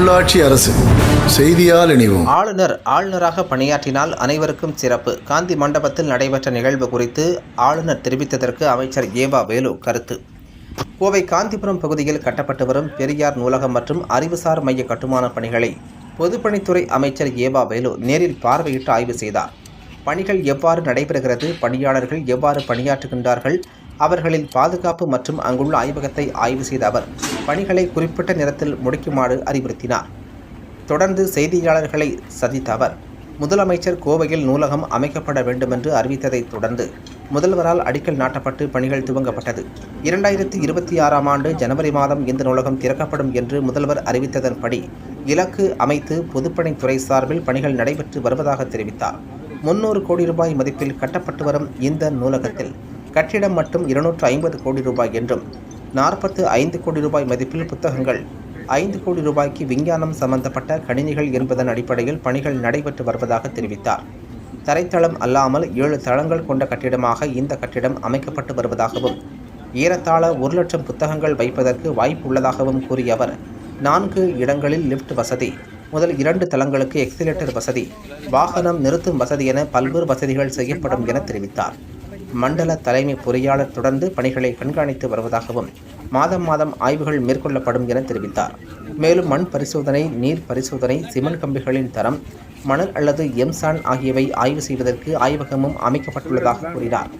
உள்ளாட்சி அரசு செய்தியால் இணைவோம். ஆளுநர் ஆளுநராக பணியாற்றினால் அனைவருக்கும் சிறப்பு. காந்தி மண்டபத்தில் நடைபெற்ற நிகழ்வு குறித்து ஆளுநர் தெரிவித்ததற்கு அமைச்சர் ஏவா வேலு கருத்து. கோவை காந்திபுரம் பகுதியில் கட்டப்பட்டு வரும் பெரியார் நூலகம் மற்றும் அறிவுசார் மைய கட்டுமான பணிகளை பொதுப்பணித்துறை அமைச்சர் ஏவா வேலு நேரில் பார்வையிட்டு ஆய்வு செய்தார். பணிகள் எவ்வாறு நடைபெறுகிறது? பணியாளர்கள் எவ்வாறு பணியாற்றுகின்றார்கள்? அவர்களின் பாதுகாப்பு மற்றும் அங்குள்ள ஆய்வகத்தை ஆய்வு செய்த அவர் பணிகளை குறிப்பிட்ட நேரத்தில் முடிக்குமாறு அறிவுறுத்தினார். தொடர்ந்து செய்தியாளர்களை சந்தித்த அவர் முதலமைச்சர் கோவையில் நூலகம் அமைக்கப்பட வேண்டுமென்று அறிவித்ததைத் தொடர்ந்து முதல்வரால் அடிக்கல் நாட்டப்பட்டு பணிகள் துவங்கப்பட்டது. இரண்டாயிரத்தி இருபத்தி ஆறாம் ஆண்டு ஜனவரி மாதம் இந்த நூலகம் திறக்கப்படும் என்று முதல்வர் அறிவித்ததன்படி இலக்கு அமைத்து பொதுப்பணித்துறை சார்பில் பணிகள் நடைபெற்று வருவதாக தெரிவித்தார். முன்னூறு கோடி ரூபாய் மதிப்பில் கட்டப்பட்டு வரும் இந்த நூலகத்தில் கட்டிடம் மட்டும் இருநூற்று ஐம்பது கோடி ரூபாய் என்றும் நாற்பத்து ஐந்து கோடி ரூபாய் மதிப்பில் புத்தகங்கள் ஐந்து கோடி ரூபாய்க்கு விஞ்ஞானம் சம்பந்தப்பட்ட கணினிகள் என்பதன் அடிப்படையில் பணிகள் நடைபெற்று வருவதாக தெரிவித்தார். தரைத்தளம் அல்லாமல் ஏழு தளங்கள் கொண்ட கட்டிடமாக இந்த கட்டிடம் அமைக்கப்பட்டு வருவதாகவும் ஏறத்தாழ ஒரு லட்சம் புத்தகங்கள் வைப்பதற்கு வாய்ப்பு உள்ளதாகவும் கூறிய அவர் நான்கு இடங்களில் லிஃப்ட் வசதி முதல் இரண்டு தளங்களுக்கு எக்ஸிலேட்டர் வசதி வாகனம் நிறுத்தும் வசதி என பல்வேறு வசதிகள் செய்யப்படும் என தெரிவித்தார். மண்டல தலைமை பொறியாளர் தொடர்ந்து பணிகளை கண்காணித்து வருவதாகவும் மாதம் மாதம் ஆய்வுகள் மேற்கொள்ளப்படும் என தெரிவித்தார். மேலும் மண் பரிசோதனை நீர் பரிசோதனை சிமெண்ட் கம்பிகளின் தரம் மணல் அல்லது எம்சான் ஆகியவை ஆய்வு செய்வதற்கு ஆய்வகமும் அமைக்கப்பட்டுள்ளதாக கூறினார்.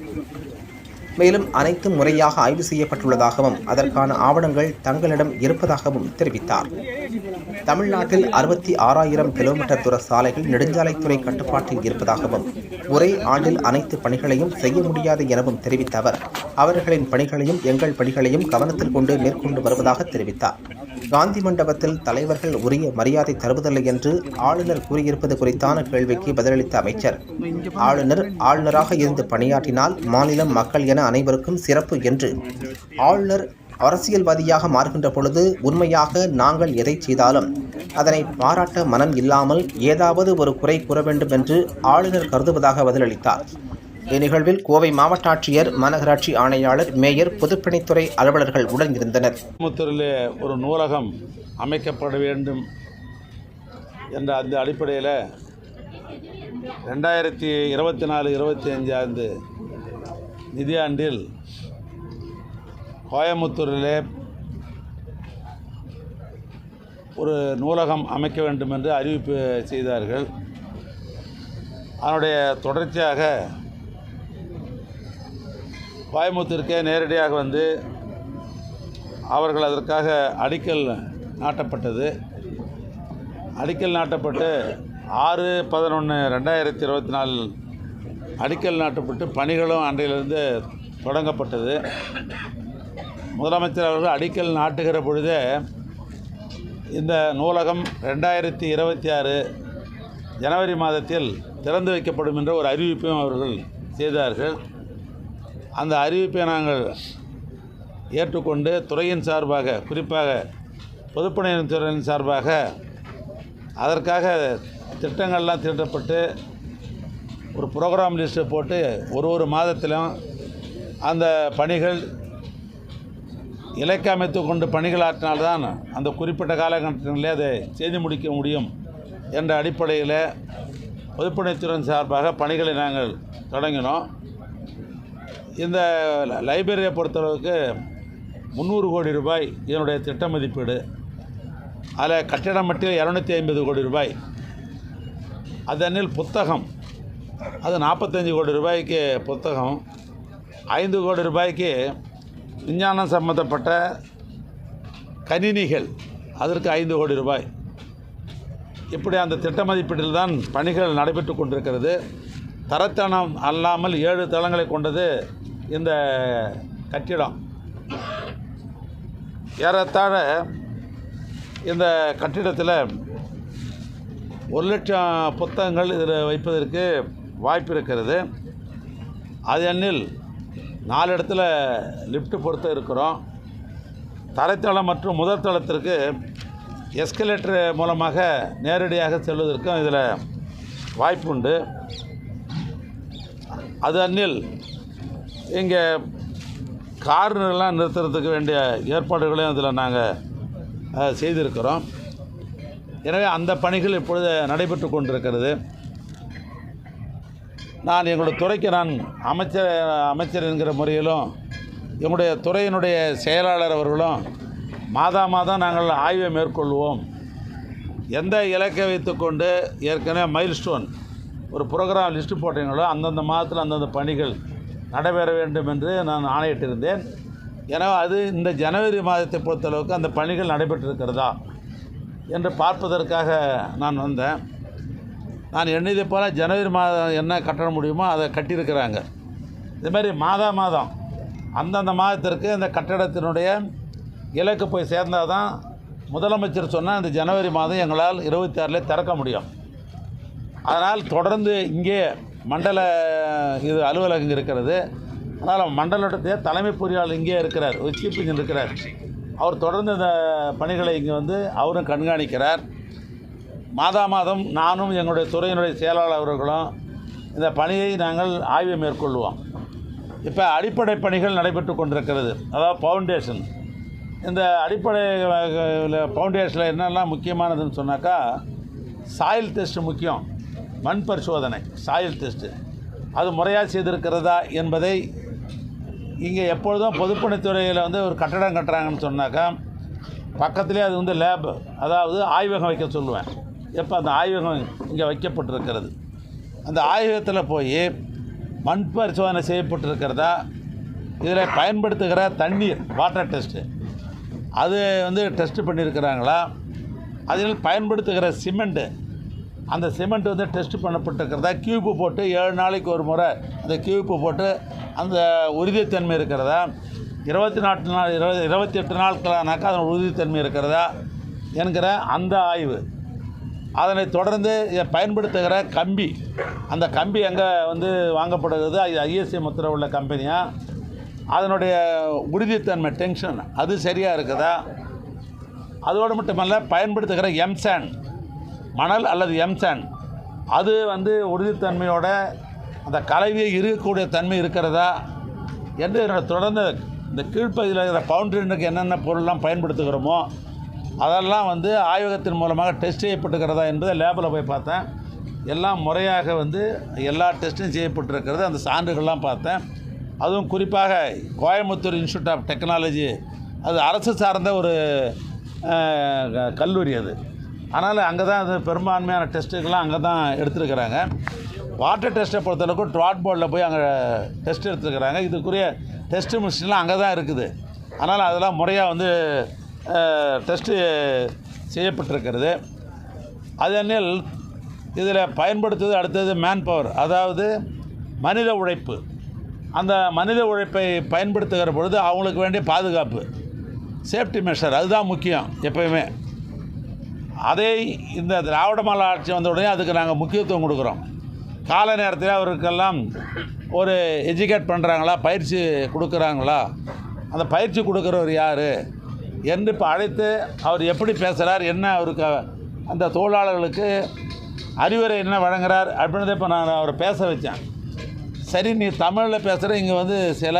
மேலும் அனைத்தும் முறையாக ஆய்வு செய்யப்பட்டுள்ளதாகவும் அதற்கான ஆவணங்கள் தங்களிடம் இருப்பதாகவும் தெரிவித்தார். தமிழ்நாட்டில் அறுபத்தி ஆறாயிரம் கிலோமீட்டர் தூர சாலைகள் நெடுஞ்சாலைத்துறை கட்டுப்பாட்டில் இருப்பதாகவும் ஒரே ஆண்டில் அனைத்து பணிகளையும் செய்ய முடியாது எனவும் தெரிவித்த அவர் அவர்களின் பணிகளையும் எங்கள் பணிகளையும் கவனத்தில் கொண்டு மேற்கொண்டு வருவதாக தெரிவித்தார். காந்தி மண்டபத்தில் தலைவர்கள் உரிய மரியாதை தருவதில்லை என்று ஆளுநர் கூறியிருப்பது குறித்தான கேள்விக்கு பதிலளித்த அமைச்சர். ஆளுநர் ஆளுநராக இருந்து பணியாற்றினால் மாநிலம் மக்கள் என அனைவருக்கும் சிறப்பு என்று. ஆளுநர் அரசியல்வாதியாக மாறுகின்ற பொழுது உண்மையாக நாங்கள் எதை செய்தாலும் அதனை பாராட்ட மனம் இல்லாமல் ஏதாவது ஒரு குறை கூற வேண்டும் என்று ஆளுநர் கருதுவதாக பதிலளித்தார். இந்நிகழ்வில் கோவை மாவட்ட ஆட்சியர் மாநகராட்சி ஆணையாளர் மேயர் பொதுப்பணித்துறை அலுவலர்கள் உடன் இருந்தனர் கோயம்புத்தூரிலே ஒரு நூலகம் அமைக்கப்பட வேண்டும் என்ற அந்த அடிப்படையில் ரெண்டாயிரத்தி இருபத்தி நாலு இருபத்தி அஞ்சாந்து நிதியாண்டில் கோயம்புத்தூரிலே ஒரு நூலகம் அமைக்க வேண்டும் என்று அறிவிப்பு செய்தார்கள். அதனுடைய தொடர்ச்சியாக கோயம்புத்தூருக்கே நேரடியாக வந்து அவர்கள் அதற்காக அடிக்கல் நாட்டப்பட்டது. அடிக்கல் நாட்டப்பட்டு ஆறு பதினொன்று ரெண்டாயிரத்தி இருபத்தி நாலு அடிக்கல் நாட்டப்பட்டு பணிகளும் அன்றையிலிருந்து தொடங்கப்பட்டது. முதலமைச்சர் அவர்கள் அடிக்கல் நாட்டுகிற பொழுதே இந்த நூலகம் ரெண்டாயிரத்தி இருபத்தி ஆறு ஜனவரி மாதத்தில் திறந்து வைக்கப்படும் என்ற ஒரு அறிவிப்பையும் அவர்கள் செய்தார்கள். அந்த அறிவிப்பை நாங்கள் ஏற்றுக்கொண்டு துறையின் சார்பாக குறிப்பாக பொதுப்பணித்துறையின் சார்பாக அதற்காக திட்டங்கள்லாம் தீட்டப்பட்டு ஒரு ப்ரோக்ராம் லிஸ்ட்டை போட்டு ஒரு ஒரு மாதத்திலும் அந்த பணிகள் இலக்கு அமைத்து கொண்டு பணிகளாற்றினால்தான் அந்த குறிப்பிட்ட காலகட்டத்திலே அதை செய்து முடிக்க முடியும் என்ற அடிப்படையில் பொதுப்பணித்துறை சார்பாக பணிகளை நாங்கள் தொடங்கினோம். இந்த லைப்ரரியை பொறுத்தளவுக்கு முந்நூறு கோடி ரூபாய் இதனுடைய திட்ட மதிப்பீடு அதில் கட்டிடம் மட்டும் இரநூத்தி ஐம்பது கோடி ரூபாய். அதனில் புத்தகம். அது நாற்பத்தஞ்சு கோடி ரூபாய்க்கு புத்தகம். ஐந்து கோடி ரூபாய்க்கு விஞ்ஞானம் சம்மந்தப்பட்ட கணினிகள். அதற்கு ஐந்து கோடி ரூபாய். இப்படி அந்த திட்ட மதிப்பீட்டில் தான் பணிகள் நடைபெற்று கொண்டிருக்கிறது. தரத்தனம் அல்லாமல் ஏழு தளங்களை கொண்டது இந்த கட்டிடம். ஏறத்தாழ இந்த கட்டிடத்தில் ஒரு லட்சம் புத்தகங்கள் இதில் வைப்பதற்கு வாய்ப்பு இருக்கிறது. அது எண்ணில் நாலு இடத்துல லிஃப்ட் பொறுத்த இருக்கிறோம். தரைத்தளம் மற்றும் முதல் தளத்திற்கு எஸ்கலேட்டர் மூலமாக நேரடியாக செல்வதற்கும் இதில் வாய்ப்பு உண்டு அது அந்நில் இங்கே கார்னெல்லாம் நிறுத்துறதுக்கு வேண்டிய ஏற்பாடுகளையும் அதில் நாங்கள் செய்திருக்கிறோம். எனவே அந்த பணிகள் இப்பொழுது நடைபெற்று கொண்டிருக்கிறது. நான் எங்களுடைய துறைக்கு நான் அமைச்சர் அமைச்சர் என்கிற முறையிலும் எங்களுடைய துறையினுடைய செயலாளர் அவர்களும் மாதா மாதம் நாங்கள் ஆய்வை மேற்கொள்வோம். எந்த இலக்கை வைத்துக்கொண்டு ஏற்கனவே மைல்ஸ்டோன் ஒரு ப்ரோக்ராம் லிஸ்ட்டு போட்டீங்களோ அந்தந்த மாதத்தில் அந்தந்த பணிகள் நடைபெற வேண்டும் என்று நான் ஆணையிட்டிருந்தேன். எனவே அது இந்த ஜனவரி மாதத்தை பொறுத்தளவுக்கு அந்த பணிகள் நடைபெற்றிருக்கிறதா என்று பார்ப்பதற்காக நான் வந்தேன். நான் எண்ணியதை போல் ஜனவரி மாதம் என்ன கட்டண முடியுமோ அதை கட்டியிருக்கிறாங்க. இதுமாதிரி மாதா மாதம். அந்தந்த மாதத்திற்கு அந்த கட்டடத்தினுடைய இலக்கு போய் சேர்ந்தால் தான் முதலமைச்சர் சொன்னால் இந்த ஜனவரி மாதம் எங்களால் இருபத்தி ஆறில் திறக்க முடியும். அதனால் தொடர்ந்து இங்கே மண்டல இது அலுவலகம் இருக்கிறது. அதனால் மண்டலத்துடைய தலைமை பொறியாளர் இங்கே இருக்கிறார். ஒரு சீஃப் இன்ஜின் இருக்கிறார். அவர் தொடர்ந்து இந்த பணிகளை இங்கே வந்து அவரும் கண்காணிக்கிறார். மாதா மாதம் நானும் எங்களுடைய துறையினுடைய செயலாளர் அவர்களும் இந்த பணியை நாங்கள் ஆய்வு மேற்கொள்வோம். இப்போ அடிப்படை பணிகள் நடைபெற்று கொண்டிருக்கிறது. அதாவது ஃபவுண்டேஷன் இந்த அடிப்படை ஃபவுண்டேஷனில் என்னெல்லாம் முக்கியமானதுன்னு சொன்னாக்கா சாயில் டெஸ்ட் முக்கியம். மண் பரிசோதனை சாயில் டெஸ்ட்டு அது முறையாக செய்திருக்கிறதா என்பதை இங்கே எப்பொழுதும் பொதுப்பணித்துறையில் வந்து ஒரு கட்டடம் கட்டுறாங்கன்னு சொன்னாக்கா பக்கத்துலேயே அது வந்து லேப் அதாவது ஆய்வகம் வைக்க சொல்லுவேன். எப்போ? அந்த ஆய்வகம் இங்கே வைக்கப்பட்டிருக்கிறது. அந்த ஆய்வகத்தில் போய் மண் பரிசோதனை செய்யப்பட்டிருக்கிறதா இதில் பயன்படுத்துகிற தண்ணீர் வாட்டர் டெஸ்ட்டு அது வந்து டெஸ்ட்டு பண்ணியிருக்கிறாங்களா? அதில் பயன்படுத்துகிற சிமெண்ட்டு அந்த சிமெண்ட் வந்து டெஸ்ட் பண்ணப்பட்டிருக்கிறதா? கியூப்பு போட்டு ஏழு நாளைக்கு ஒரு முறை அந்த கியூப்பு போட்டு அந்த உறுதித்தன்மை இருக்கிறதா? இருபத்தி நாட்டு நாள் இருபது இருபத்தி எட்டு நாட்களானாக்கா அதன் உறுதித்தன்மை இருக்கிறதா என்கிற அந்த ஆய்வு. அதனை தொடர்ந்து பயன்படுத்துகிற கம்பி அந்த கம்பி எங்கே வந்து வாங்கப்படுகிறது? அது ஐஎஸ்சி முத்திரை உள்ள கம்பெனியாக அதனுடைய உறுதித்தன்மை டென்ஷன் அது சரியாக இருக்குதா? அதோடு மட்டுமல்ல பயன்படுத்துகிற எம்சேன் மணல் அல்லது எம்சாண்ட் அது வந்து உறுதித்தன்மையோட அந்த கலவையை இருக்கக்கூடிய தன்மை இருக்கிறதா என்று என்னோட தொடர்ந்து இந்த கீழ்ப்பகுதியில் இருக்கிற பவுண்டரினுக்கு என்னென்ன பொருள்லாம் பயன்படுத்துகிறோமோ அதெல்லாம் வந்து ஆய்வகத்தின் மூலமாக டெஸ்ட் செய்யப்பட்டுக்கிறதா என்பதை லேபில் போய் பார்த்தேன். எல்லாம் முறையாக வந்து எல்லா டெஸ்ட்டும் செய்யப்பட்டிருக்கிறது. அந்த சான்றுகள்லாம் பார்த்தேன். அதுவும் குறிப்பாக கோயம்புத்தூர் இன்ஸ்டியூட் ஆஃப் டெக்னாலஜி அது அரசு சார்ந்த ஒரு க- கல்லூரி அது. அதனால் அங்கே தான் அது பெரும்பான்மையான டெஸ்ட்டுக்கெல்லாம் அங்கே தான் எடுத்துருக்கிறாங்க. வாட்டர் டெஸ்ட்டை பொறுத்தளவுக்கு ட்ராட் போர்டில் போய் அங்கே டெஸ்ட் எடுத்துருக்கிறாங்க. இதுக்குரிய டெஸ்ட் மிஷின்லாம் அங்கே தான் இருக்குது. அதனால் அதெல்லாம் முறையாக வந்து டெஸ்ட்டு செய்யப்பட்டிருக்கிறது. அதனில் இதில் பயன்படுத்துவது அடுத்தது மேன் பவர் அதாவது மனித உழைப்பு. அந்த மனித உழைப்பை பயன்படுத்துகிற பொழுது அவங்களுக்கு வேண்டிய பாதுகாப்பு. சேஃப்டி மெஷர் அதுதான் முக்கியம் எப்பயுமே. அதை இந்த திராவிட மாடல் ஆட்சி வந்த உடனே அதுக்கு நாங்கள் முக்கியத்துவம் கொடுக்குறோம். கால நேரத்தில் அவருக்கெல்லாம் ஒரு எஜுகேட் பண்ணுறாங்களா பயிற்சி கொடுக்குறாங்களா அந்த பயிற்சி கொடுக்குறவர் யார் என்று இப்போ அழைத்து அவர் எப்படி பேசுகிறார் என்ன அவருக்கு அந்த தொழிலாளர்களுக்கு அறிவுரை என்ன வழங்குறார் அப்படின்றத இப்போ நான் அவரை பேச வச்சேன். சரி நீ தமிழில் பேசுகிற இங்கே வந்து சில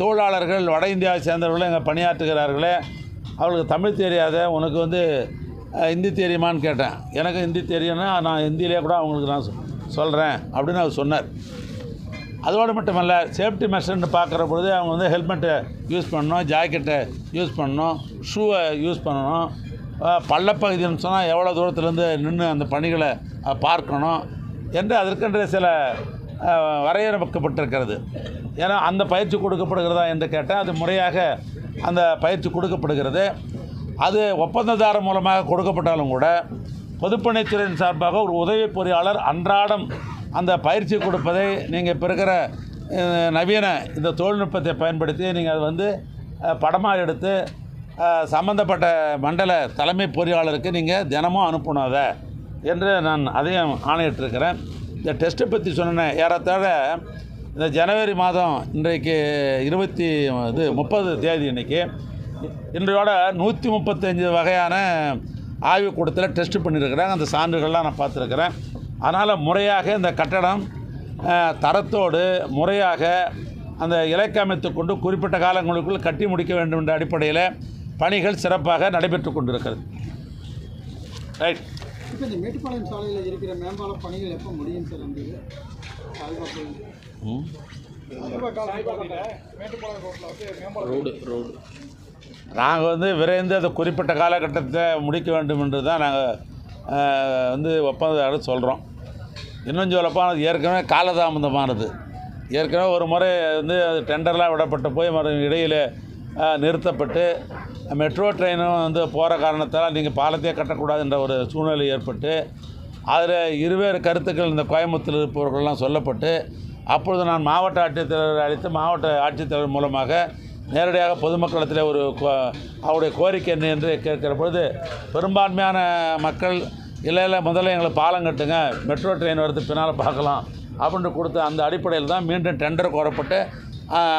தொழிலாளர்கள் வட இந்தியாவை சேர்ந்தவர்களும் இங்கே பணியாற்றுகிறார்களே அவர்களுக்கு தமிழ் தெரியாத உனக்கு வந்து ஹிந்தி தெரியுமான்னு கேட்டேன். எனக்கு ஹிந்தி தெரியும்னா நான் ஹிந்தியிலே கூட அவங்களுக்கு நான் சொ- சொல்கிறேன் அப்படின்னு அவர் சொன்னார். அதோடு மட்டுமல்ல சேஃப்டி மெஷர்னு பார்க்குற பொழுது அவங்க வந்து ஹெல்மெட்டை யூஸ் பண்ணணும் ஜாக்கெட்டை யூஸ் பண்ணணும் ஷூவை யூஸ் பண்ணணும். பள்ளப்பகுதின்னு சொன்னால் எவ்வளோ தூரத்துலேருந்து நின்று அந்த பணிகளை பார்க்கணும் என்று அதற்கென்ற சில வரையறுக்கப்பட்டிருக்கிறது. ஏன்னா அந்த பயிற்சி கொடுக்கப்படுகிறதா என்று கேட்டால் அது முறையாக அந்த பயிற்சி கொடுக்கப்படுகிறது. அது ஒப்பந்ததாரர் மூலமாக கொடுக்கப்பட்டாலும் கூட பொதுப்பணித்துறையின் சார்பாக ஒரு உதவி பொறியாளர் அன்றாடம் அந்த பயிற்சி கொடுப்பதை நீங்கள் இப்போ இருக்கிற நவீன இந்த தொழில்நுட்பத்தை பயன்படுத்தி நீங்கள் அது வந்து படமாக எடுத்து சம்மந்தப்பட்ட சம்பந்தப்பட்ட மண்டல தலைமை பொறியாளருக்கு நீங்கள் தினமும் அனுப்பணும் அதை என்று நான் அதையும் ஆணையிட்டிருக்கிறேன். இந்த டெஸ்ட்டை பற்றி சொன்னேன். ஏறத்தாழ இந்த ஜனவரி மாதம் இன்றைக்கு இருபத்தி இது முப்பது தேதி இன்றைக்கி இன்றையோட நூற்றி முப்பத்தஞ்சு வகையான ஆய்வுக்கூடத்தில் டெஸ்ட் பண்ணியிருக்கிறாங்க அந்த சான்றுகள்லாம் நான் பார்த்துருக்குறேன். அதனால் முறையாக இந்த கட்டடம் தரத்தோடு முறையாக அந்த இலக்கு அமைத்துக் கொண்டு குறிப்பிட்ட காலங்களுக்குள் கட்டி முடிக்க வேண்டும் என்ற அடிப்படையில் பணிகள் சிறப்பாக நடைபெற்று கொண்டிருக்கிறது. ரைட் இப்போ இந்த மேட்டுப்பாளையம் சாலையில் இருக்கிற மேம்பால பணிகள் எப்போ முடியும் சார் அந்த இது சாய்பா கோயில். ம். Road road. நாங்கள் வந்து விரைந்து அந்த குறிப்பிட்ட காலகட்டத்தை முடிக்க வேண்டும் என்று தான் நாங்கள் வந்து ஒப்பந்தம் சொல்கிறோம் இன்னும் சொல்லப்போனால் அது ஏற்கனவே காலதாமதமானது. ஏற்கனவே ஒரு முறை வந்து அது டெண்டர்லாம் விடப்பட்டு போய் மறு இடையில் நிறுத்தப்பட்டு மெட்ரோ ட்ரெயினும் வந்து போகிற காரணத்தால் நீங்கள் பாலத்தையே கட்டக்கூடாதுன்ற ஒரு சூழ்நிலை ஏற்பட்டு அதில் இருவேறு கருத்துக்கள் இந்த கோயம்புத்தூர் இருப்பவர்கள்லாம் சொல்லப்பட்டு அப்பொழுது நான் மாவட்ட ஆட்சித்தலைவர் அழைத்து மாவட்ட ஆட்சித்தலைவர் மூலமாக நேரடியாக பொதுமக்களிடத்தில் ஒரு கோ- அவருடைய கோரிக்கை என்ன என்று கேட்கிற பொழுது பெரும்பான்மையான மக்கள் இல்லை இல்லை முதல்ல எங்களை பாலம் கட்டுங்க மெட்ரோ ட்ரெயின் வரது பின்னால் பார்க்கலாம் அப்படின்ட்டு கொடுத்த அந்த அடிப்படையில் தான் மீண்டும் டெண்டர் கோரப்பட்டு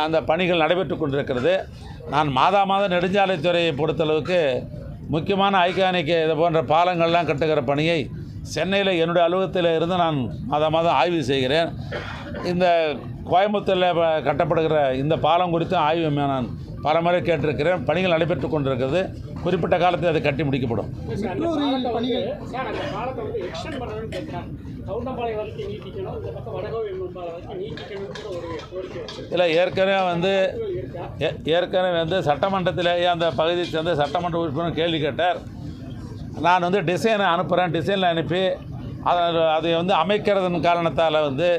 அந்த பணிகள் நடைபெற்று கொண்டிருக்கிறது. நான் மாதா மாதம் நெடுஞ்சாலைத்துறையை பொறுத்தளவுக்கு முக்கியமான ஐகானிக் இது போன்ற பாலங்கள்லாம் கட்டுகிற பணியை சென்னையில் என்னுடைய அலுவலகத்தில் இருந்து நான் மாதம் மாதம் ஆய்வு செய்கிறேன். இந்த கோயம்புத்தூரில் கட்டப்படுகிற இந்த பாலம் குறித்தும் ஆய்வு நான் பல முறை கேட்டிருக்கிறேன். பணிகள் நடைபெற்று கொண்டிருக்கிறது. குறிப்பிட்ட காலத்தில் அது கட்டி முடிக்கப்படும். இல்லை ஏற்கனவே வந்து ஏற்கனவே வந்து சட்டமன்றத்திலேயே அந்த பகுதியை சேர்ந்த சட்டமன்ற உறுப்பினர் கேள்வி கேட்டார். நான் வந்து டிசைனை அனுப்புகிறேன் டிசைனில் அனுப்பி அதை அதை வந்து அமைக்கிறதன் காரணத்தால் வந்து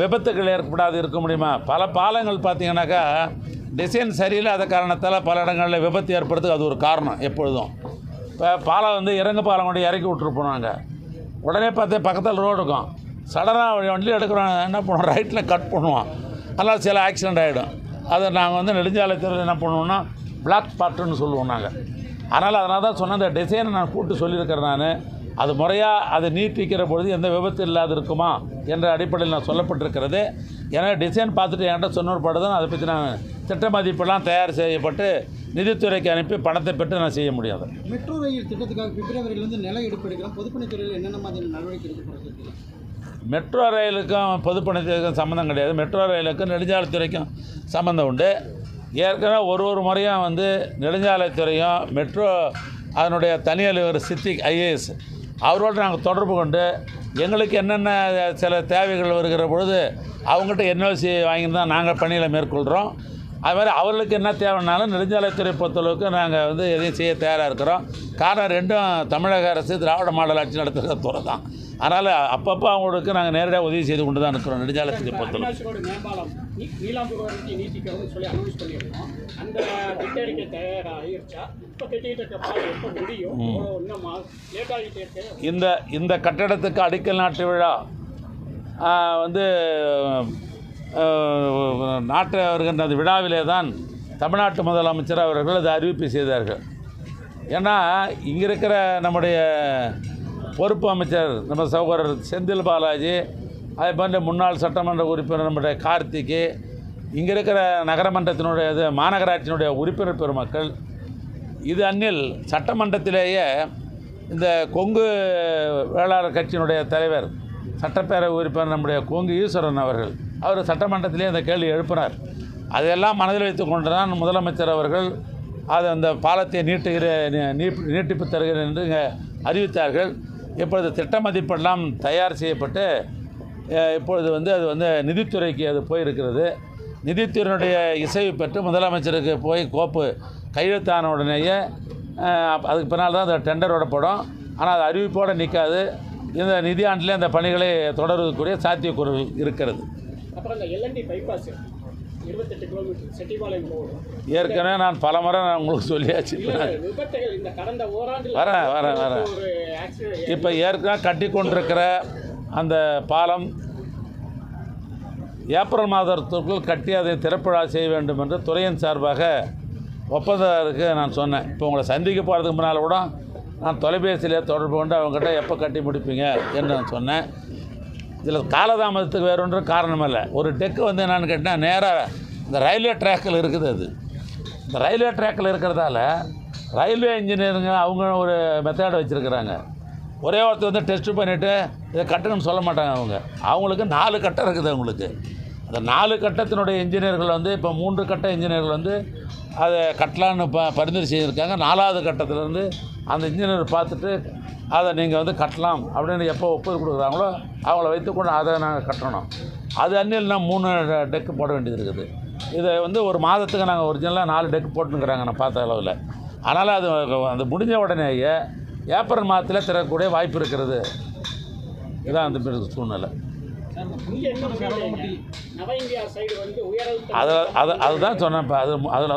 விபத்துகள் ஏற்படாது இருக்க முடியுமா? பல பாலங்கள் பார்த்தீங்கன்னாக்கா டிசைன் சரியில்லாத காரணத்தால் பல இடங்களில் விபத்து ஏற்படுறதுக்கு அது ஒரு காரணம் எப்பொழுதும். இப்போ பாலம் வந்து இறங்கு பாலம் கொண்டு இறக்கி விட்டுருப்போம் நாங்கள் உடனே பார்த்து பக்கத்தில் ரோடு இருக்கும். சடனாக வண்டியில் எடுக்கிறோம் என்ன பண்ணுவோம் ரைட்டில் கட் பண்ணுவோம் அதனால் சில ஆக்சிடெண்ட் ஆகிடும் அதை நாங்கள் வந்து நெடுஞ்சாலைத்துறை என்ன பண்ணுவோம்னா பிளாக் ஸ்பாட்டுன்னு சொல்லுவோம் நாங்கள் அதனால் அதனால் தான் சொன்ன அந்த டிசைனை நான் கூப்பிட்டு சொல்லியிருக்கிறேன் நான். அது முறையாக அதை நீட்டிக்கிற பொழுது எந்த விபத்து இல்லாது இருக்குமா என்ற அடிப்படையில் நான் சொல்லப்பட்டிருக்கிறது. எனவே டிசைன் பார்த்துட்டு என்கிட்ட சொன்னொரு தான். அதை பற்றி நான் திட்ட மதிப்பெல்லாம் தயார் செய்யப்பட்டு நிதித்துறைக்கு அனுப்பி பணத்தை பெற்று நான் செய்ய முடியாது. மெட்ரோ ரயில் திட்டத்துக்காக பிப்ரவரியிலேருந்து நில எடுப்பு எடுக்கலாம் பொதுப்பணித்துறையில் என்னென்ன மாதிரியான நடவடிக்கை மெட்ரோ ரயிலுக்கும் பொதுப்பணித்துறைக்கும் சம்மந்தம் கிடையாது. மெட்ரோ ரயிலுக்கும் நெடுஞ்சாலைத்துறைக்கும் சம்மந்தம் உண்டு. ஏற்கனவே ஒரு ஒரு முறையும் வந்து நெடுஞ்சாலைத்துறையும் மெட்ரோ அதனுடைய தனி அலுவலர் சித்திக் ஐஏஎஸ் அவரோடு நாங்கள் தொடர்பு கொண்டு எங்களுக்கு என்னென்ன சில தேவைகள் வருகிற பொழுது அவங்ககிட்ட என்ஓசி வாங்கி தான் நாங்கள் பணிகளை மேற்கொள்கிறோம் அது மாதிரி அவர்களுக்கு என்ன தேவைன்னாலும் நெடுஞ்சாலைத்துறை பொறுத்தளவுக்கு நாங்கள் வந்து எதையும் செய்ய தயாராக இருக்கிறோம். காரணம் ரெண்டும் தமிழக அரசு திராவிட மாடல் ஆட்சி நடத்துகிற துறை தான். அதனால் அப்பப்போ அவங்களுக்கு நாங்கள் நேரடியாக உதவி செய்து கொண்டு தான் இருக்கிறோம். நெடுஞ்சாலைத்துறை பொறுத்தளவு. இந்த இந்த கட்டடத்துக்கு அடிக்கல் நாட்டு விழா வந்து நாட்டு வருகின்ற அந்த விழாவிலே தான் தமிழ்நாட்டு முதலமைச்சர் அவர்கள் அது அறிவிப்பு செய்தார்கள். ஏன்னா இங்கே இருக்கிற நம்முடைய பொறுப்பு அமைச்சர் நம்ம சகோதரர் செந்தில் பாலாஜி அதே போன்ற முன்னாள் சட்டமன்ற உறுப்பினர் நம்முடைய கார்த்திக்கு இங்கே இருக்கிற நகரமன்றத்தினுடைய இது மாநகராட்சியினுடைய உறுப்பினர் பெருமக்கள் இது அந்நில் சட்டமன்றத்திலேயே இந்த கொங்கு வேளாளர் கட்சியினுடைய தலைவர் சட்டப்பேரவை உறுப்பினர் நம்முடைய கொங்கு ஈஸ்வரன் அவர்கள் அவர் சட்டமன்றத்திலே இந்த கேள்வி எழுப்பினார். அதையெல்லாம் மனதில் வைத்து கொண்டு தான் முதலமைச்சர் அவர்கள் அது அந்த பாலத்தை நீட்டுகிற நீ- நீ- நீட்டிப்பு தருகிறேன் என்று இங்கே அறிவித்தார்கள். இப்பொழுது திட்ட மதிப்பெல்லாம் தயார் செய்யப்பட்டு இப்பொழுது வந்து அது வந்து நிதித்துறைக்கு அது போயிருக்கிறது. நிதித்துறையினுடைய இசைவு பெற்று முதலமைச்சருக்கு போய் கோப்பு கையெழுத்தான உடனேயே அதுக்கு பின்னால் தான் அந்த டெண்டர் விடப்படும் ஆனால் அது அறிவிப்போடு நிற்காது. இந்த நிதியாண்டிலே அந்த பணிகளை தொடர்வதற்குரிய சாத்தியக்கூறு இருக்கிறது. ஏற்கனவே நான் பல முறை நான் உங்களுக்கு சொல்லியாச்சு. வரேன், வரேன், வரேன். இப்போ ஏற்கனவே கட்டி கொண்டிருக்கிற அந்த பாலம் ஏப்ரல் மாதத்திற்குள் கட்டி அதை திறப்பிழா செய்ய வேண்டும் என்று துறையின் சார்பாக ஒப்பந்தருக்கு நான் சொன்னேன். இப்போ உங்களை சந்திக்க போகிறதுக்கு முன்னால் கூட நான் தொலைபேசியில் தொடர்பு கொண்டு அவங்ககிட்ட எப்போ கட்டி முடிப்பீங்க என்று நான் சொன்னேன். இதில் காலதாமதத்துக்கு வேறு ஒன்றும் காரணம் இல்லை. ஒரு டெக்கு வந்து என்னென்னு கேட்டால் நேராக இந்த ரயில்வே ட்ராக்கில் இருக்குது அது. இந்த ரயில்வே ட்ராக்கில் இருக்கிறதால ரயில்வே இன்ஜினியருங்க அவங்க ஒரு மெத்தேடை வச்சுருக்குறாங்க. ஒரே ஒருத்தர் வந்து டெஸ்ட்டு பண்ணிவிட்டு இதை கட்டணும்னு சொல்ல மாட்டாங்க அவங்க. அவங்களுக்கு நாலு கட்டம் இருக்குது அவங்களுக்கு. அந்த நாலு கட்டத்தினுடைய இன்ஜினியர்கள் வந்து இப்போ மூன்று கட்ட இன்ஜினியர்கள் வந்து அதை கட்டலான்னு ப பரிந்துரை செய்திருக்காங்க. நாலாவது கட்டத்திலேருந்து அந்த இன்ஜினியர் பார்த்துட்டு அதை நீங்கள் வந்து கட்டலாம் அப்படின்னு எப்போ ஒப்புதல் கொடுக்குறாங்களோ அவங்கள வைத்துக்கொண்டு அதை நாங்கள் கட்டணும். அது அந்நியில் நான் மூணு டெக்கு போட வேண்டியது இருக்குது. இதை வந்து ஒரு மாதத்துக்கு நாங்கள் ஒரிஜினலாக நாலு டெக்கு போட்டுனுக்குறாங்க நான் பார்த்த அளவில். அதனால் அது அது முடிஞ்ச உடனேயே ஏப்ரல் மாதத்தில் திறக்கக்கூடிய வாய்ப்பு இருக்கிறது. இதான் அந்த சூழ்நிலை. அதில் அது அதுதான் சொன்னேன் இப்போ. அது அதில்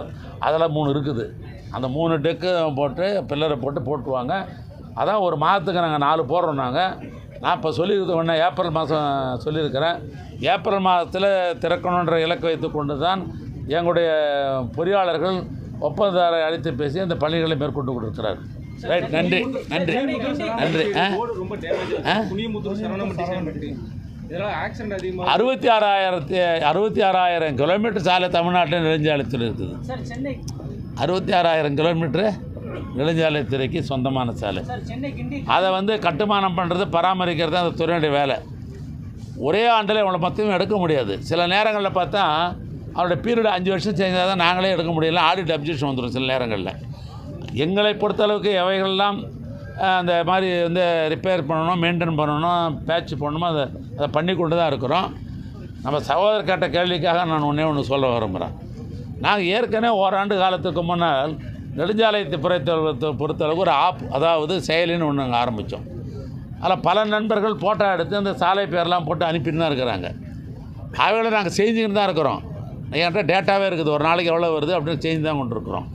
அதில் மூணு இருக்குது. அந்த மூணு டெக்கு போட்டு பில்லரை போட்டு போட்டுவாங்க. அதான் ஒரு மாதத்துக்கு நாங்கள் நாலு போடுறோம் நாங்கள் நான் இப்போ சொல்லியிருக்க உடனே ஏப்ரல் மாதம் சொல்லியிருக்கிறேன். ஏப்ரல் மாதத்தில் திறக்கணுன்ற இலக்கு வைத்து கொண்டு தான் எங்களுடைய பொறியாளர்கள் ஒப்பந்ததாரை அழைத்து பேசி அந்த பணிகளை மேற்கொண்டு கொண்டிருக்கிறார். ரைட் நன்றி நன்றி நன்றி அறுபத்தி ஆறாயிரத்தி அறுபத்தி ஆறாயிரம் கிலோமீட்டர் சாலை தமிழ்நாட்டில் நெடுஞ்சாலைத்தில் இருக்குது. அறுபத்தி ஆறாயிரம் கிலோமீட்டரு நெடுஞ்சாலைத்துறைக்கு சொந்தமான சாலை. அதை வந்து கட்டுமானம் பண்ணுறது பராமரிக்கிறது அந்த துறையுடைய வேலை. ஒரே ஆண்டில் இவங்களை மொத்தமும் எடுக்க முடியாது. சில நேரங்களில் பார்த்தா அவருடைய பீரியட் அஞ்சு வருஷம் செஞ்சால் தான் நாங்களே எடுக்க முடியல. ஆடிட் அப்ஜெக்ஷன் வந்துடும் சில நேரங்களில். எங்களை பொறுத்தளவுக்கு எவைகள்லாம் அந்த மாதிரி வந்து ரிப்பேர் பண்ணணும் மெயின்டைன் பண்ணணும் பேட்ச் பண்ணணுமோ அதை அதை பண்ணி கொண்டு தான் இருக்கிறோம். நம்ம சகோதரர் கேட்ட கேள்விக்காக நான் ஒன்றே ஒன்று சொல்ல விரும்புகிறேன் நாங்கள் ஏற்கனவே ஓராண்டு காலத்துக்கு முன்னால் நெடுஞ்சாலையத்தை பொறுத்த பொறுத்தளவுக்கு ஒரு ஆப் அதாவது செயலின்னு ஒன்று நாங்கள் ஆரம்பித்தோம் அதில் பல நண்பர்கள் ஃபோட்டோ எடுத்து அந்த சாலை பேர்லாம் போட்டு அனுப்பிட்டு தான் இருக்கிறாங்க. அவைகளை நாங்கள் செஞ்சுக்கிட்டு தான் இருக்கிறோம். என்கிட்ட டேட்டாவே இருக்குது. ஒரு நாளைக்கு எவ்வளோ வருது அப்படின்னு சேஞ்ச் தான் கொண்டிருக்கிறோம்.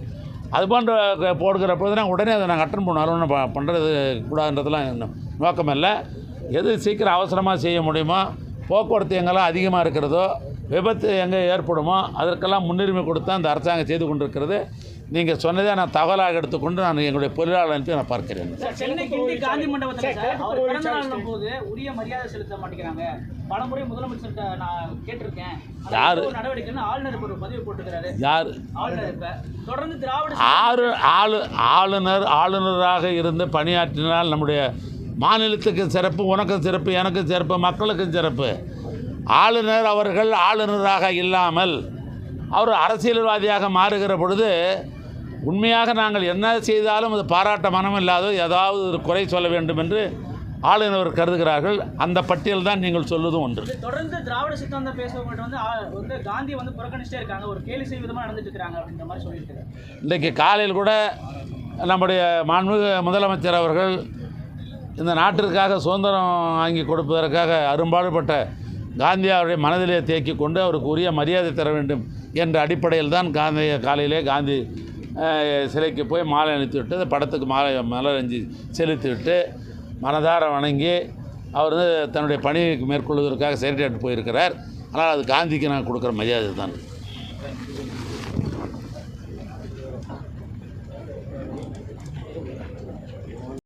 அது போன்ற க- போடுகிற நாங்கள் உடனே அதை நாங்கள் அட்டன் பண்ணுவோம் ஒன்றும் ப பண்ணுறது கூடாதுன்றதுலாம் நோக்கம் இல்லை. எது சீக்கிரம் அவசரமாக செய்ய முடியுமோ போக்குவரத்து எங்கெல்லாம் அதிகமாக இருக்கிறதோ விபத்து எங்கே ஏற்படுமோ அதற்கெல்லாம் முன்னுரிமை கொடுத்து அந்த அரசாங்கம் செய்து கொண்டிருக்கிறது. நீங்கள் சொன்னதை நான் தகவலாக எடுத்துக்கொண்டு நான் எங்களுடைய பொருளாளர் அனுப்பி நான் பார்க்கிறேன். சார் சென்னை கிண்டி காந்தி மண்டபத்தில் சார் அவர் பிறந்த நாள் போது உரிய மரியாதை செலுத்த மாட்டேங்கிறாங்க. பலமுறை முதலமைச்சர்கிட்ட நான் கேட்டிருக்கேன். அதை யாரு? யார்? ஆளுநர் இப்ப. தொடர்ந்து திராவிட ஆறு ஆளு ஆளுநர் ஆளுநராக இருந்து பணியாற்றினால் நம்முடைய மாநிலத்துக்கு சிறப்பு உனக்கும் சிறப்பு எனக்கும் சிறப்பு மக்களுக்கும் சிறப்பு. ஆளுநர் அவர்கள் ஆளுநராக இல்லாமல் அவர் அரசியல்வாதியாக மாறுகிற பொழுது உண்மையாக நாங்கள் என்ன செய்தாலும் அது பாராட்ட மனம் இல்லாத ஏதாவது ஒரு குறை சொல்ல வேண்டும் என்று ஆளுநர் கருதுகிறார்கள். அந்த பட்டியல் தான் நீங்கள் சொல்வதும் ஒன்று. தொடர்ந்து திராவிட சித்தாந்தம் பேசுறவங்கள்ட்ட வந்து வந்து காந்தி வந்து புறக்கணிச்சிட்டே இருக்காங்க. ஒரு கேலி செய்யும் விதமா நடந்துட்டு இருக்காங்க அப்படின்ற மாதிரி சொல்லியிருக்காரு இன்றைக்கு காலையில் கூட நம்முடைய மாண்புமிகு முதலமைச்சர் அவர்கள் இந்த நாட்டிற்காக சுதந்திரம் வாங்கி கொடுப்பதற்காக அரும்பாடுபட்ட காந்தி அவருடைய மனதிலே தேக்கி கொண்டு அவருக்கு உரிய மரியாதை தர வேண்டும் என்ற அடிப்படையில் தான் காந்தி காலையிலே காந்தி சிலைக்கு போய் மாலை அணித்து விட்டு அந்த படத்துக்கு மாலை மலரஞ்சி செலுத்தி விட்டு மனதார வணங்கி அவர் வந்து தன்னுடைய பணியை மேற்கொள்வதற்காக செக்ரட்டரியேட் போயிருக்கிறார். ஆனால் அது காந்திக்கு நான் கொடுக்குற மரியாதை தான்